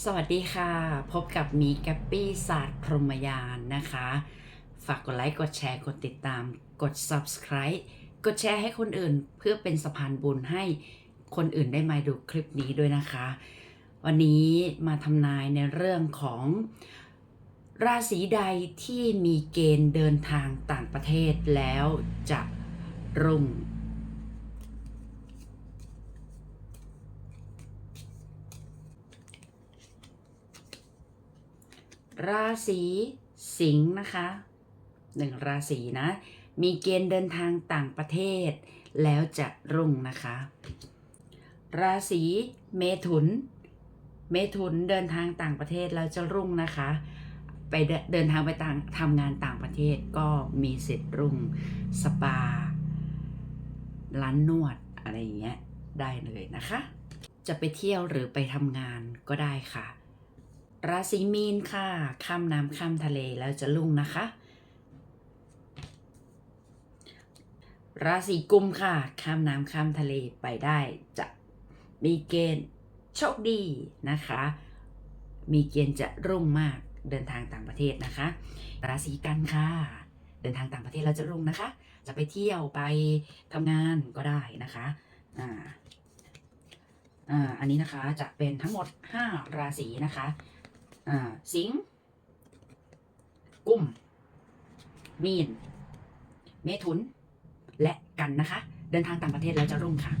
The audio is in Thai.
สวัสดีค่ะ พบกับมีแกปปี้ศาสตร์พรหมยานนะคะ ฝากกดไลค์ กดแชร์ กดติดตาม กด subscribe กดแชร์ให้คนอื่นเพื่อเป็นสะพานบุญให้คนอื่นได้มาดูคลิปนี้ด้วยนะคะ วันนี้มาทำนายในเรื่องของราศีใดที่มีเกณฑ์เดินทางต่างประเทศแล้วจะรุ่ง ราศีสิงห์นะคะหนึ่งราศีนะ มีเกณฑ์เดินทางต่างประเทศ แล้วจะรุ่งนะคะ ราศีเมถุน เมถุนเดินทางต่างประเทศแล้วจะรุ่งนะคะ ไปเดินทางไปต่างทำงานต่างประเทศก็มีสิทธิ์รุ่งสปา ร้านนวดอะไรอย่างเงี้ยได้เลยนะคะ จะไปเที่ยวหรือไปทำงานก็ได้ค่ะ ราศีมีนค่ะ ข้ามน้ำข้ามทะเลแล้วจะลุ่งนะคะ ราศีกุมค่ะ ข้ามน้ำข้ามทะเลไปได้จะมีเกณฑ์โชคดีนะคะ มีเกณฑ์จะรุ่งมากเดินทางต่างประเทศนะคะ ราศีกันค่ะ เดินทางต่างประเทศแล้วจะรุ่งนะคะ จะไปเที่ยวไปทำงานก็ได้นะคะอ่าอ่าอันนี้นะคะจะเป็นทั้งหมด 5 ราศีนะคะ อ่า สิงกุมมีน เมถุน และกันนะคะ เดินทางต่างประเทศแล้วจะรุ่งค่ะ